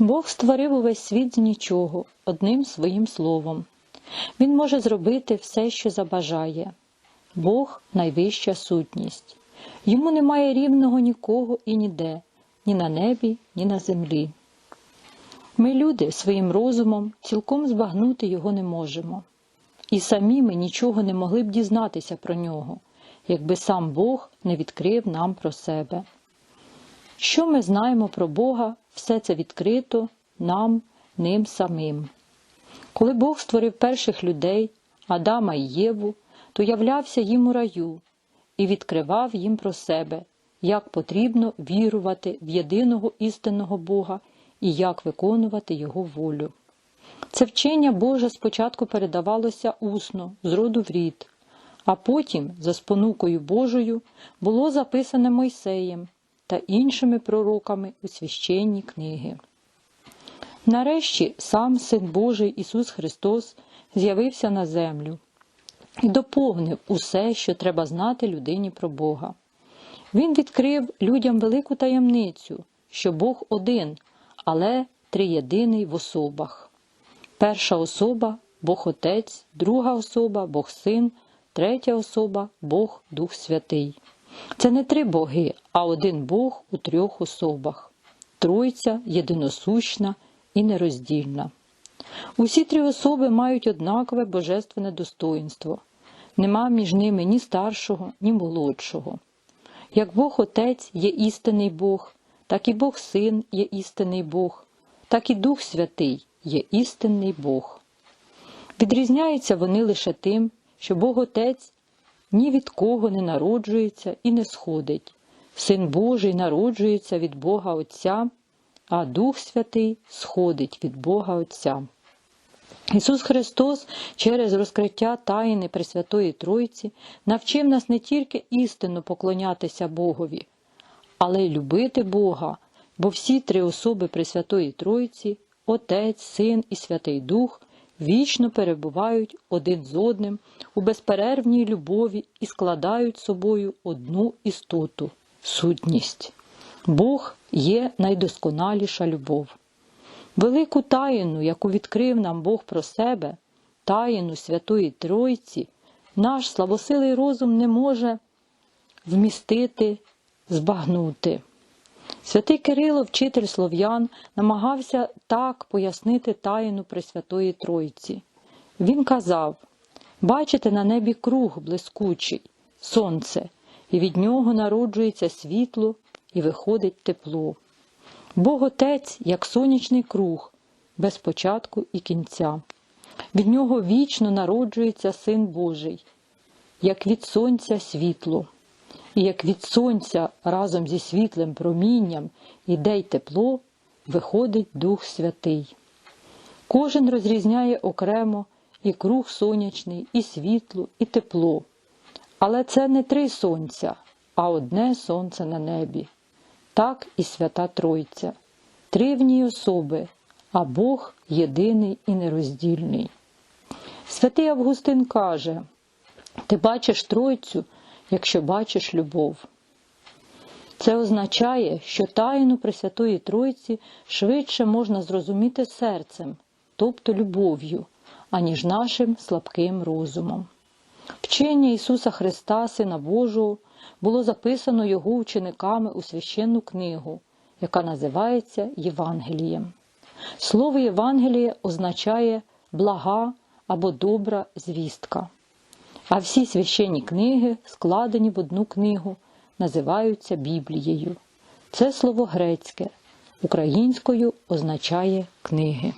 Бог створив увесь світ з нічого, одним своїм словом. Він може зробити все, що забажає. Бог найвища сутність. Йому немає рівного нікого і ніде, ні на небі, ні на землі. Ми, люди, своїм розумом цілком збагнути його не можемо. І самі ми нічого не могли б дізнатися про нього, якби сам Бог не відкрив нам про себе. Що ми знаємо про Бога, все це відкрито нам, ним самим. Коли Бог створив перших людей, Адама і Єву, то являвся їм у раю і відкривав їм про себе, як потрібно вірувати в єдиного істинного Бога і як виконувати Його волю. Це вчення Боже спочатку передавалося усно, з роду в рід, а потім, за спонукою Божою, було записане Мойсеєм та іншими пророками у священні книги. Нарешті сам Син Божий Ісус Христос з'явився на землю і доповнив усе, що треба знати людині про Бога. Він відкрив людям велику таємницю, що Бог один, але триєдиний в особах. Перша особа Бог Отець, друга особа Бог Син, третя особа Бог Дух Святий. Це не три боги, а один Бог у трьох особах Тройця єдиносущна і нероздільна. Усі три особи мають однакове божественне достоїнство. Нема між ними ні старшого, ні молодшого. Як Бог Отець є істинний Бог, так і Бог Син є істинний Бог, так і Дух Святий є істинний Бог. Відрізняються вони лише тим, що Бог Отець ні від кого не народжується і не сходить. Син Божий народжується від Бога Отця, а Дух Святий сходить від Бога Отця. Ісус Христос через розкриття тайни Пресвятої Тройці навчив нас не тільки істинно поклонятися Богові, але й любити Бога, бо всі три особи Пресвятої Тройці, Отець, Син і Святий Дух, вічно перебувають один з одним у безперервній любові і складають собою одну істоту сутність. Бог є найдосконаліша любов. Велику таїну, яку відкрив нам Бог про себе, таїну Святої Тройці, наш славосилий розум не може вмістити, збагнути. Святий Кирило, вчитель слов'ян, намагався так пояснити таїну Пресвятої Тройці. Він казав бачите на небі круг блискучий, сонце, і від нього народжується світло і виходить тепло. Бог Отець, як сонячний круг, без початку і кінця. Від нього вічно народжується Син Божий, як від сонця світло, і як від сонця разом зі світлим промінням іде й тепло, виходить Дух Святий. Кожен розрізняє окремо і круг сонячний, і світло, і тепло. Але це не три сонця, а одне сонце на небі так і Свята Тройця, три в ній особи, а Бог єдиний і нероздільний. Святий Августин каже: Ти бачиш Тройцю, якщо бачиш любов. Це означає, що тайну Пресвятої Тройці швидше можна зрозуміти серцем, тобто любов'ю, аніж нашим слабким розумом. Вчення Ісуса Христа, Сина Божого, було записано його учениками у священну книгу, яка називається Євангелієм. Слово Євангеліє означає блага або добра звістка. А всі священні книги, складені в одну книгу, називаються Біблією. Це слово грецьке, українською означає книги.